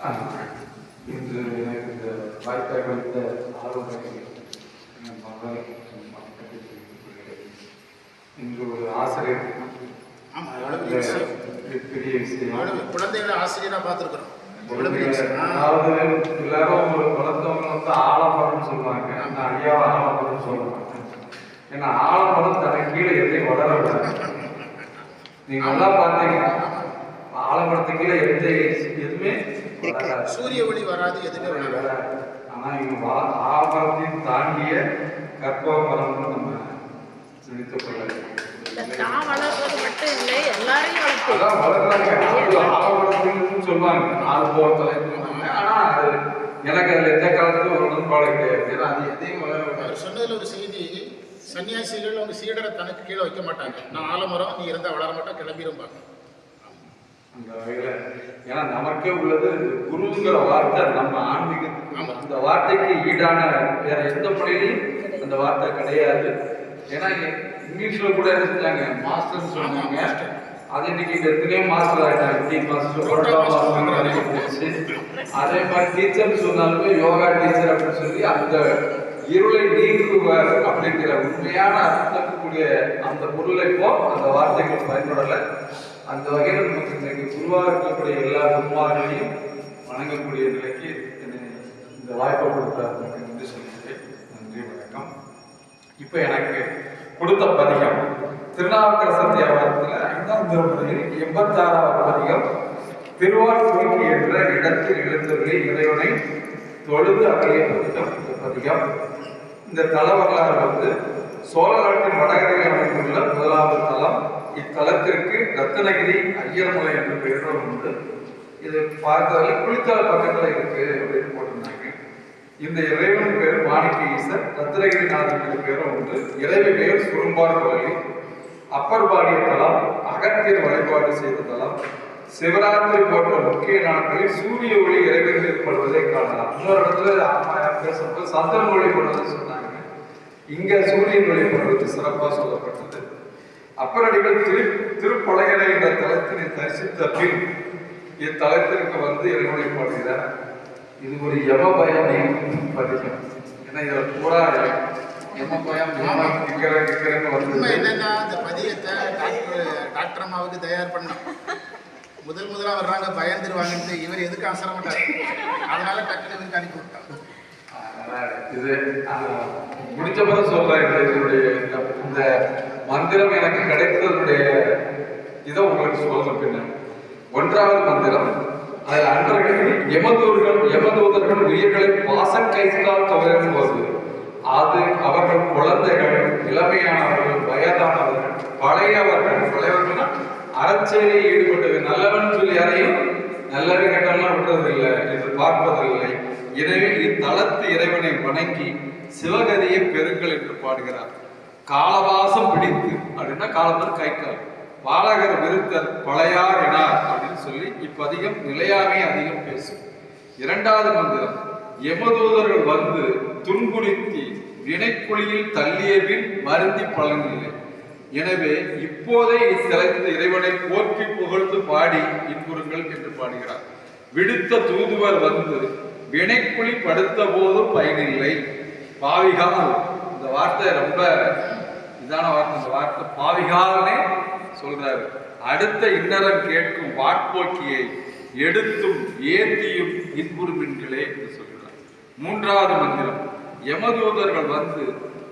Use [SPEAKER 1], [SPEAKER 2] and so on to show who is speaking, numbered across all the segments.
[SPEAKER 1] இன்று எனக்கு இந்த வாய்ப்பை கொடுத்த ஆளுநரை மகளை இன்று ஒரு ஆசிரியர்
[SPEAKER 2] பெரிய விஷயம் குழந்தைகளை ஆசிரியரா பார்த்துருக்குறோம்
[SPEAKER 1] அதாவது எல்லாரும் ஒரு வளர்த்தவங்க வந்து ஆலமரம்னு சொல்லுவாங்க நான் ஐயாவை ஆலமரம்னு ஏன்னா ஆலமரம் தனக்கு கீழே எதையும் வளர விடாது நீங்க நல்லா பார்த்தீங்கன்னா ஆலமரத்துக்கு கீழே எந்த எதுவுமே வளராது
[SPEAKER 2] சூரிய ஒளி வராது எதுவுமே வராது.
[SPEAKER 1] ஆனா இங்க ஆலமரத்தையும் தாண்டிய கற்பக மரம்னு நம்ம நினைத்துக் கொள்ள
[SPEAKER 3] தான் வளர்றது மட்டும் இல்லை எல்லாரையும் வளர்த்து.
[SPEAKER 1] சொல்லுவாங்க. ஆள் போகிறதுல ஆனா அது எனக்கு அதுல எந்த காலத்துல ஒரு உடன்பாடு கிடையாது. ஏன்னா அது எதையும்
[SPEAKER 2] அவர் சொன்னதுல ஒரு செய்தி சன்னியாசிகள் அவங்க சீடரை தனக்கு கீழே வைக்க மாட்டாங்க. நான் ஆலமரம் நீ இருந்தா வளர மாட்டா கிளம்பிரும்பாங்க
[SPEAKER 1] அந்த வகையில ஏன்னா நமக்கே உள்ளது குருங்கிற வார்த்தை நம்ம ஆன்மீகத்துக்கு. அந்த வார்த்தைக்கு ஈடான வேற எந்த மொழியிலையும் அந்த வார்த்தை கிடையாது. ஏன்னா இங்க இங்கிலீஷ்ல கூட என்ன செஞ்சாங்க மாஸ்டர் சொன்னாங்க
[SPEAKER 2] master.
[SPEAKER 1] அது இன்னைக்கு இந்த எத்தனையோ மாஸ்டர் டீ போச்சு. அதே மாதிரி டீச்சர் சொன்னாலுமே யோகா டீச்சர் அப்படின்னு சொல்லி அந்த இருளை நீக்குவார் அப்படிங்கிற உண்மையான அர்த்தக்கூடிய அந்த பொருளை இப்போ அந்த வார்த்தைகள் பயன்படலை. அந்த வகையில் நமக்கு இன்றைக்கு குருவாக இருக்கக்கூடிய எல்லா குருமார்களையும் வணங்கக்கூடிய நிலைக்கு என்னை இந்த வாய்ப்பை கொடுத்தாருக்கு நன்றி சொல்லிக்கிறேன் நன்றி வணக்கம். இப்போ எனக்கு கொடுத்த பதிகம் திருநாவுக்கரசர் தேவாரத்தில் ஐந்தாம் திருமுறையில் எண்பத்தாறாவது பதிகம் திருவாரூருக்கு என்ற இடத்தில் எழுந்தவர்களே இறைவனை தொழுது அவையை பதிகம் இந்த பதிகம் இந்த தல வரலாறு வந்து சோழ நாட்டின் வடகரையில் இத்தலத்திற்கு ரத்தனகிரி ஐயர்மலை என்ற பெயரும் உண்டு. இது பார்த்தாலே குளித்தல பக்கத்தில் இருக்கு அப்படின்னு போட்டிருந்தாங்க. இந்த இறைவன் பேர் மாணிக்க ஈசர் ரத்னகிரிநாதன் நாதன் பேரும் உண்டு. இறைவி பெயர் சுரும்பார் கோயில் அப்பர் பாடிய தலம் அகத்தியர் வழிபாடு செய்த தலம். சிவராத்திரி போன்ற முக்கிய நாட்களில் சூரிய ஒளி இறைவன் ஏற்படுவதை காணலாம். இன்னொரு இடத்துல அம்மா பேசும்போது சந்திரன் ஒளி கொண்டதை சொன்னாங்க. இங்க சூரியன் வழிபடுவது சிறப்பாக சொல்லப்பட்டது. அப்பரடிகள் திரு திருப்பொலையரை என்ற தலத்தினை தரிசித்த பின் இத்தலத்திற்கு வந்து இறைவனை பாடுகிறார் இது ஒரு யம பயம் பதிகம். ஏன்னா இதுல பூரா யம பயம்
[SPEAKER 2] உண்மை
[SPEAKER 1] வந்து
[SPEAKER 2] என்னன்னா இந்த பதியத்தை டாக்டர் அம்மாவுக்கு தயார் பண்ணோம் முதல் முதலா வர்றாங்க பயந்துருவாங்கன்ட்டு இவர் எதுக்கு அவசரம் மாட்டார் அதனால டக்குனு இவருக்கு அனுப்பி
[SPEAKER 1] அதனால இது முடிச்ச பிறகு சொல்றேன் இந்த இதனுடைய இந்த- மந்திரம் எனக்கு கிடைத்ததனுடைய இதை உங்களுக்கு சொல்ற பின்ன ஒன்றாவது மந்திரம் அதில் அன்றர்கள் எமதூர்கள் எமதூதர்கள் உயிர்களை பாசக்கைத்தால் கைத்தால் போது அது அவர்கள் குழந்தைகள் இளமையானவர்கள் வயதானவர்கள் பழையவர்கள் பழையவர்கள்னா அறச்செயலில் ஈடுபட்டது. நல்லவன் சொல்லி யாரையும் நல்லது கெட்டவெல்லாம் விடுறதில்லை என்று பார்ப்பதில்லை. எனவே இத்தலத்து இறைவனை வணங்கி சிவகதியை பெறுங்கள் என்று பாடுகிறார். காலவாசம் பிடித்து அப்படின்னா காலத்தில் கைக்கால் பாலகர் விருத்தர் பழையார் எனார் அப்படின்னு சொல்லி இப்பதிகம் நிலையாமே அதிகம் பேசும். இரண்டாவது மந்திரம் எமதூதர்கள் வந்து துன்புறுத்தி வினைக்குழியில் தள்ளிய பின் வருந்தி பலனில்லை. எனவே இப்போதே இத்தலத்து இறைவனை போற்றி புகழ்ந்து பாடி இன்புறுங்கள் என்று பாடுகிறார். விடுத்த தூதுவர் வந்து வினைக்குழி படுத்த போதும் பயனில்லை. பாவிகால் இந்த வார்த்தை ரொம்ப இதான வார்த்தை. இந்த வார்த்தை பாவிகாலனே சொல்றாரு. அடுத்த இன்னரம் கேட்கும் வாட்போக்கியை எடுத்தும் ஏத்தியும் இன்புறுமின்களே என்று சொல்கிறார் மூன்றாவது மந்திரம். யமதூதர்கள் வந்து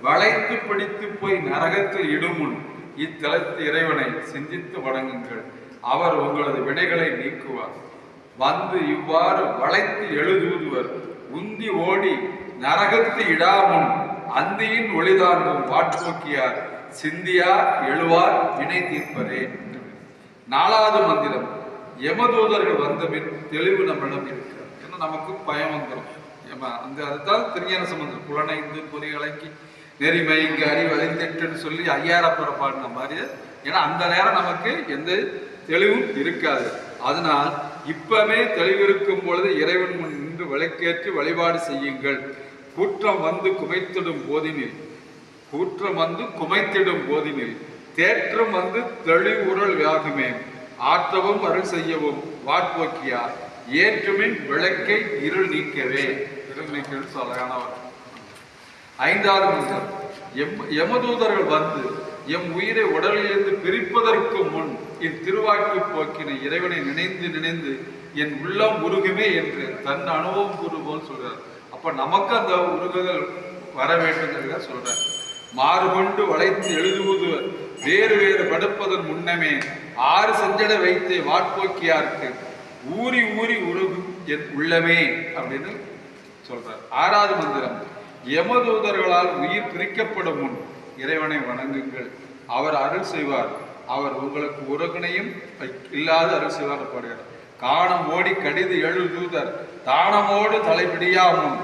[SPEAKER 1] வளைத்து பிடித்து போய் நரகத்தில் இடுமுன் இத்தலத்து இறைவனை சிந்தித்து வணங்குங்கள். அவர் உங்களது வினைகளை நீக்குவார். வந்து இவ்வாறு வளைத்து எழுதுவதுவர். உந்தி ஓடி நரகத்து இடாமுன் அந்தியின் ஒளிதாங்கும் வாட்போக்கியார் சிந்தியார் எழுவார் வினை தீர்ப்பரே. நாலாவது மந்திரம். யமதூதர்கள் வந்தபின் தெளிவு நம்மிடம் இருக்கிறது. ஏன்னா நமக்கு பயம் வந்துடும் ஏமா அந்த அதுதான் திருஞான சம்பந்தம் புலனைந்து பொறிகளைக்கு நெறிமை இங்கு அறிவு அறிந்திட்டுன்னு சொல்லி ஐயாயிரப்புற பாடின மாதிரி ஏன்னா அந்த நேரம் நமக்கு எந்த தெளிவும் இருக்காது. அதனால் இப்பவே தெளிவிருக்கும் பொழுது இறைவன் முன் நின்று விளக்கேற்றி வழிபாடு செய்யுங்கள். கூற்றம் வந்து குமைத்திடும் போதினில். கூற்றம் வந்து குமைத்திடும் போதினில். தேற்றம் வந்து தெளிவுரல் வியாகுமே. ஆற்றவும் அருள் செய்யவும் வாட்போக்கியார் ஏற்றுமின் விளக்கை இருள் நீக்கவே. இருள் நீக்கவே அழகான ஐந்தாவது எம் யமதூதர்கள் வந்து எம் உயிரை உடலிலிருந்து பிரிப்பதற்கு முன் இத்திருவாக்கு போக்கின இறைவனை நினைந்து நினைந்து என் உள்ளம் உருகுமே என்று தன் அனுபவம் கூறுபோல் சொல்றார். அப்ப நமக்கு அந்த உருகுதல் வர வேண்டுங்கிறத சொல்றார். மாறுகொண்டு வளைத்து எழுதுவது வேறு வேறு படுப்பதன் முன்னமே ஆறு செஞ்சட வைத்து வாட்போக்கியாருக்கு ஊறி ஊறி உருகும் என் உள்ளமே அப்படின்னு சொல்றார். ஆறாவது மந்திரம் யமதூதர்களால் உயிர் பிரிக்கப்படும் முன் இறைவனை வணங்குங்கள். அவர் அருள் செய்வார். அவர் உங்களுக்கு உறகுனையும் இல்லாத அருள் செய்வார் பாடுகிறார். காணம் ஓடி கடிது எழு தூதர் தானமோடு தலைப்பிடியாமுன்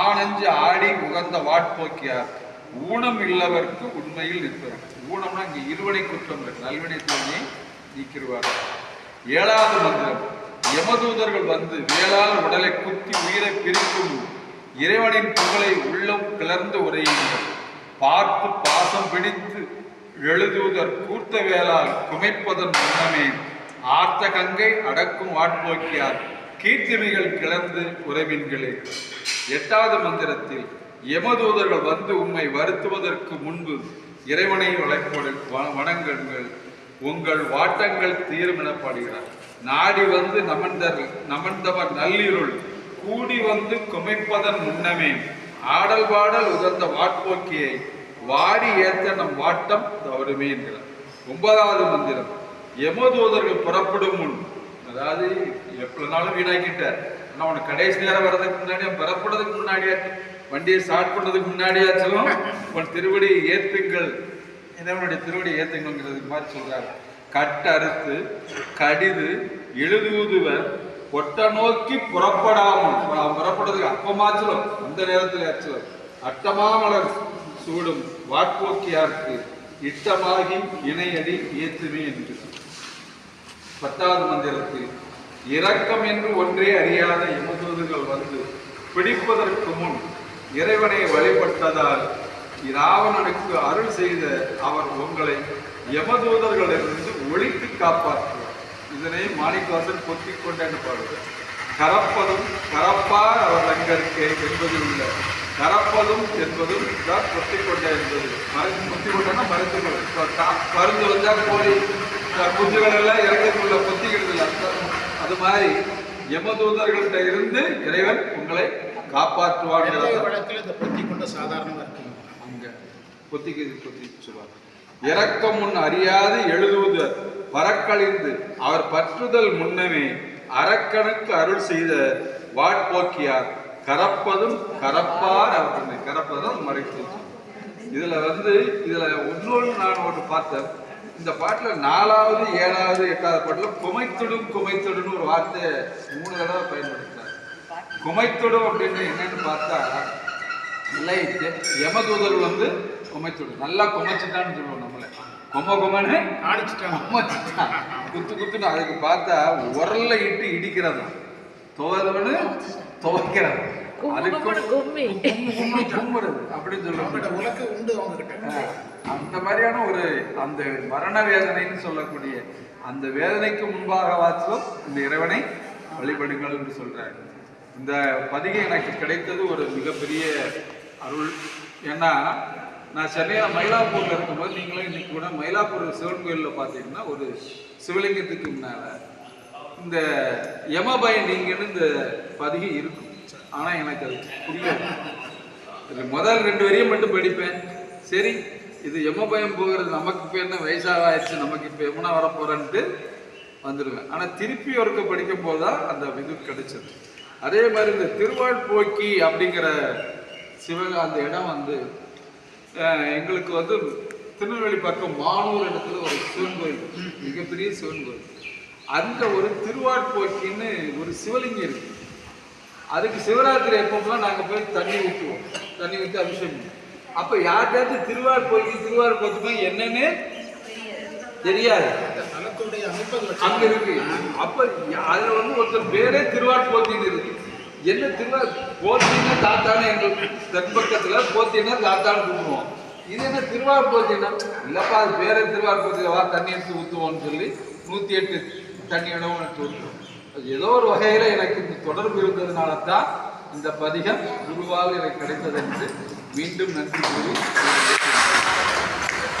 [SPEAKER 1] ஆனஞ்சு ஆடி உகந்த வாட்போக்கியார். ஊனம் இல்லவர்க்கு உண்மையில் நிற்பவர். ஊனம்னா இங்கே இருவனை குற்றம் நல்வினை தூய்மையை நீக்கிடுவார் ஏழாவது மந்திரம். யமதூதர்கள் வந்து வேளால் உடலை குத்தி உயிரை பிரிக்கும். இறைவனின் புகழை உள்ளம் கிளர்ந்து உரையுங்கள். பார்த்து பாசம் பிடித்து எழுதுவதற் கூர்த்த வேளால் குமைப்பதன் முன்னமே ஆர்த்த கங்கை அடக்கும் வாட்போக்கியார் கீர்த்திமைகள் கிளர்ந்து உறவின்களே. எட்டாவது மந்திரத்தில் யமதூதர்கள் வந்து உம்மை வருத்துவதற்கு முன்பு இறைவனை வளைப்படு வ- வணங்குங்கள். உங்கள் வாட்டங்கள் தீரும் எனப்படுகிறார். நாடி வந்து நமந்தர் நமந்தவர் நல்லிருள் கூடி வந்து குமைப்பதன் முன்னமே ஆடல் பாடல் உகந்த வாட்போக்கியை வாடி ஏற்ற நம் வாட்டம் தவறுமே என்கிறார். ஒன்பதாவது மந்திரம் யமதூதர்கள் புறப்படும் முன். அதாவது எப்படினாலும் வீணாக்கிட்டார். ஆனா உனக்கு கடைசி நேரம் வர்றதுக்கு முன்னாடியே அவன் புறப்படுறதுக்கு முன்னாடியே வண்டியை ஸ்டார்ட் பண்ணுறதுக்கு முன்னாடியாச்சும் உன் திருவடி ஏற்றுங்கள் இறைவனுடைய திருவடி ஏற்றுங்கள்ங்கிறது மாதிரி சொல்றாரு. கட்டறுத்து கடிது எழுதுவதுவர் ஒட்ட நோக்கி புறப்படாமல் புறப்படுறதுக்கு அப்பமாச்சலும் அந்த நேரத்தில் ஆச்சலும் அட்டமாமலர் சூடும் வாட்போக்கியார்க்கு இட்டமாகி இணையடி ஏற்றுமே என்று பத்தாவது மந்திரத்தில் இரக்கம் என்று ஒன்றே அறியாத யமதூதர்கள் வந்து பிடிப்பதற்கு முன் இறைவனை வழிபட்டதால் இராவணனுக்கு அருள் செய்த அவர் உங்களை யமதூதர்களிலிருந்து ஒழித்து காப்பாற்றும் இதனை மாணிக்கவாசன் பொத்திக் கொண்டேன்னு பாடுவார். கரப்பதும் கரப்பார் அவர் தங்கற்கே என்பதில் உள்ள. கரப்பதும் என்பதும் தான் பொத்திக் கொண்ட என்பது. மருந்து பொத்திக் கொண்டா மருந்துகள் இப்ப கா- மருந்து வந்தா கோழி அஹ், குஞ்சுகள் எல்லாம் இறக்கக்குள்ள பொத்திக்கிறது இல்லை. அது- மாதிரி யமதூதர்கள்ட்ட இருந்து இறைவன் உங்களை காப்பாற்றுவார்
[SPEAKER 2] வழக்கில் இந்த பொத்தி கொண்ட சாதாரணமாக இருக்குங்க?
[SPEAKER 1] அங்க பொத்திக்கு பொத்தி சொல்லுவார் இறக்கம் முன் அறியாது எழுதுவது பறக்கழிந்து அவர் பற்றுதல் முன்னமே அறக்கணக்கு அருள் செய்த வாட்போக்கியார் கரப்பதும் கரப்பார் அவர் கரப்பதும் மறைத்து. இதுல வந்து இதுல இன்னொன்று நான் ஒன்று பார்த்தேன். இந்த பாட்டுல நாலாவது ஏழாவது எட்டாவது பாட்டுல குமைத்துடும் குமைத்துடுன்னு ஒரு வார்த்தையை மூணு தடவை பயன்படுத்துறார் குமைத்துடும் அப்படின்னு என்னன்னு பார்த்தா இல்லை தெ- யமதூதர் வந்து குமைத்துடும். நல்லா குமைச்சுட்டான்னு சொல்லுவோம் நம்மளை. கொம கொமன்னு
[SPEAKER 2] ஆடிச்சிட்டாங்க
[SPEAKER 1] குமைச்சிட்டான் குத்து குத்துன்னு அதுக்கு பார்த்தா உரல்ல இட்டு இடிக்கிறது. துவதவனு துவைக்கிறது. அப்படின்னு சொல்லுவாங்க. அந்த மாதிரியான ஒரு அந்த மரண வேதனைன்னு சொல்லக்கூடிய அந்த வேதனைக்கு முன்பாக வாச்சும் இந்த இறைவனை வழிபடுங்கள் என்று சொல்றாரு. இந்த பதிகை எனக்கு கிடைத்தது ஒரு மிகப்பெரிய அருள். ஏன்னா நான் சென்னையில் மயிலாப்பூர்ல இருக்கும்போது நீங்களும் இன்னைக்கு கூட மயிலாப்பூர் சிவன் கோயிலில் பார்த்தீங்கன்னா ஒரு சிவலிங்கத்துக்கு முன்னால இந்த யமபய நீங்கன்னு இந்த பதிகை இருக்கும். ஆனா எனக்கு அது புரியாது. முதல் ரெண்டு வரையும் மட்டும் படிப்பேன். சரி இது யமபயம் போகிறது நமக்கு இப்போ என்ன வயசாக ஆயிடுச்சு நமக்கு இப்போ எமனா வர வந்துடுவேன் ஆனால் திருப்பி ஒருக்க படிக்கும் போது தான் அந்த இது கிடைச்சது. அதே மாதிரி இந்த திருவாழ்போக்கி அப்படிங்கிற சிவக அந்த இடம் வந்து எங்களுக்கு வந்து திருநெல்வேலி பக்கம் மானூர் இடத்துல ஒரு சிவன் கோயில் மிகப்பெரிய சிவன் கோயில். அங்க ஒரு திருவாழ்போக்கின்னு ஒரு சிவலிங்கம் இருக்கு. அதுக்கு சிவராத்திரி எப்பப்பெல்லாம் நாங்கள் போய் தண்ணி ஊற்றுவோம் தண்ணி ஊற்றி அபிஷேகம். அப்போ யார்கிட்டயாவது திருவார் போய் திருவார் போச்சுமா என்னன்னு தெரியாது. அங்க இருக்கு. அப்ப அதுல வந்து ஒருத்தர் பேரே திருவார் போத்தின்னு இருக்கு. என்ன திருவிழா போத்தின்னா தாத்தான்னு எங்களுக்கு தென்பக்கத்துல போத்தின்னா தாத்தான்னு கூப்பிடுவோம். இது என்ன திருவாரூர் போத்தின்னா இல்லப்பா அது பேரே திருவாரூர் போத்தில வா தண்ணி எடுத்து ஊற்றுவோம்னு சொல்லி நூற்றி எட்டு தண்ணி விடவும் எடுத்து ஊற்றுவோம் ஏதோ ஒரு வகையில் எனக்கு இந்த தொடர்பு இருந்ததுனால தான் இந்த பதிகம் குருவால் எனக்கு கிடைத்தது என்று மீண்டும் நன்றி கூறி